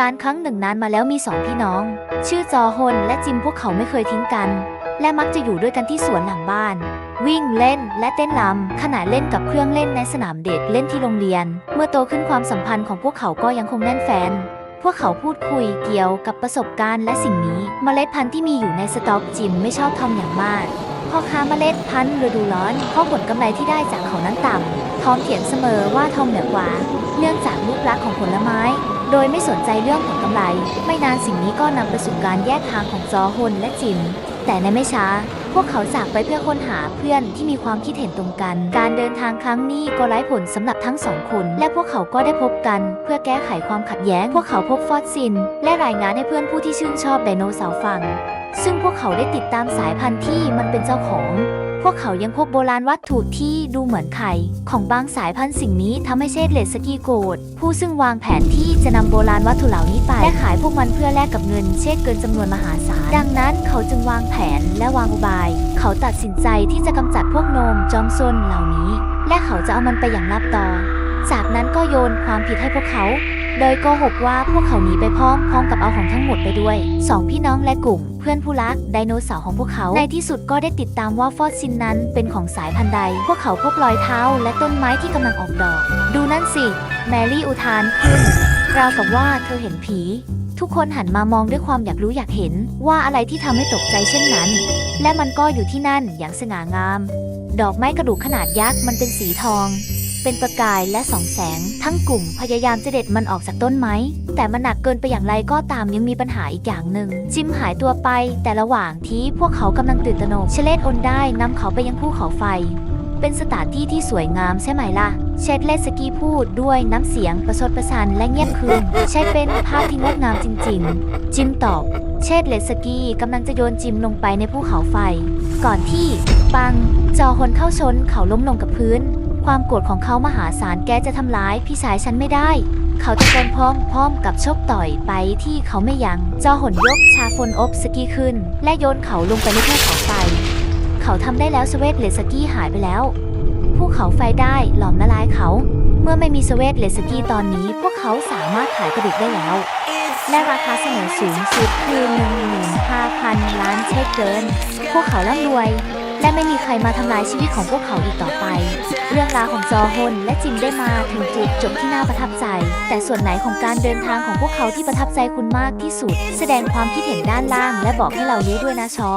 การครั้งหนึ่งนานมาแล้วมีสองพี่น้อง ชื่อจอฮนและจิมพวกเขาไม่เคยทิ้งกัน และมักจะอยู่ด้วยกันที่สวนหลังบ้าน วิ่งเล่นและเต้นรำขณะเล่นกับเครื่องเล่นในสนามเด็กเล่นที่โรงเรียน เมื่อโตขึ้นความสัมพันธ์ของพวกเขาก็ยังคงแน่นแฟน พวกเขาพูดคุยเกี่ยวกับประสบการณ์และสิ่งนี้เมล็ดพันธุ์ที่มีอยู่ในสต็อกจิมไม่ชอบทอมอย่างมากพ่อค้าเมล็ดพันธุ์ฤดูร้อนเพราะผลกำไรที่ได้จากเขานั้นต่ำทอมเถียงเสมอว่าทอมเหนือกว่า เนื่องจากรูปลักษณ์ของผลไม้ โดยไม่สนใจเรื่องผลกำไร ไม่นานสิ่งนี้ก็นำไปสู่การแยกทางของจอฮนและจิมแต่ในไม่ช้า พวกเขาจากไปเพื่อค้นหาเพื่อนที่มีความคิดเห็นตรงกัน การเดินทางครั้งนี้ก็ไร้ผลสำหรับทั้งสองคน และพวกเขาก็ได้พบกัน เพื่อแก้ไขความขัดแย้ง พวกเขาพบฟอสซิลและรายงานให้เพื่อนผู้ที่ชื่นชอบไดโนเสาร์ฟัง ซึ่งพวกเขาได้ติดตามสายพันธุ์ที่มันเป็นเจ้าของ พวกเขายังพบโบราณวัตถุที่ดูเหมือนไข่ ของบางสายพันธุ์สิ่งนี้ทำให้เชษเลสกีโกรธผู้ซึ่งวางแผนที่จะนำโบราณวัตถุเหล่านี้ไป และขายพวกมันเพื่อแลกกับเงินเชษเกินจำนวนมหาศาล ดังนั้นเขาจึงวางแผนและวางอุบาย เขาตัดสินใจที่จะกำจัดพวกโนมจอมซนเหล่านี้ และเขาจะเอามันไปอย่างลับตอ จากนั้นก็โยนความผิดให้พวกเขา โดยโกหกว่าพวกเขาหนีไปพร้อมพร้อมกับเอาของทั้งหมดไปด้วยสองพี่น้องและกลุ่ม เพื่อนผู้รักไดโนเสาร์ของพวกเขา ในที่สุดก็ได้ติดตามว่าฟอสซิลนั้นเป็นของสายพันธุ์ใด พวกเขาพบรอยเท้าและต้นไม้ที่กำลังออกดอก ดูนั่นสิ แมรี่อุทานขึ้นราวกับว่าเธอเห็นผีทุกคนหันมามองด้วยความอยากรู้อยากเห็นว่าอะไรที่ทำให้ตกใจเช่นนั้น และมันก็อยู่ที่นั่นอย่างสง่างาม ดอกไม้กระดูกขนาดยักษ์มันเป็นสีทอง เป็นประกายและสองแสง ทั้งกลุ่มพยายามจะเด็ดมันออกจากต้นไม้ แต่มันหนักเกินไปอย่างไรก็ตามยังมีปัญหาอีกอย่างหนึ่ง จิมหายตัวไป แต่ระหว่างที่พวกเขากำลังตื่นตระหนกเชเลตอนได้นำเขาไปยังภูเขาไฟ เป็นสถานที่ที่สวยงามใช่ไหมล่ะ เชดเลสกีพูดด้วยน้ำเสียงประชดประชันและเงียบคืนใช่เป็นภาพที่งดงามจริง ๆ จิมตอบเชดเลสกี้กำลังจะโยนจิมลงไปในภูเขาไฟ ก่อนที่ ปัง จอคนเข้าชนเขาล้มลงกับพื้น ความโกรธของเขามหาศาลแกจะทำร้ายพี่ชายฉันไม่ได้ เขาตะโกนพร้อมพร้อมกับชกต่อยไปที่เขาไม่ยัง้งจอหนยกชาฟนอบสกีขึ้น และโยนเขาลงไปในภูเขาไฟ เขาทำได้แล้วสเวตเลสกี้หายไปแล้วภูเขาไฟได้หลอมละลายเขา เมื่อไม่มีสเวตเลสกี้ตอนนี้ พวกเขาสามารถขายกระดูกได้แล้วและราคาเสนอสูงสุดคือ 15,000 ล้านเชคเกิน พวกเขาร่ำรวย และไม่มีใครมาทำลายชีวิตของพวกเขาอีกต่อไป เรื่องราวของจอฮนและจิมได้มาถึงจุดจบที่น่าประทับใจ แต่ส่วนไหนของการเดินทางของพวกเขาที่ประทับใจคุณมากที่สุด แสดงความคิดเห็นด้านล่าง และบอกให้เรารู้ด้วยนะชอ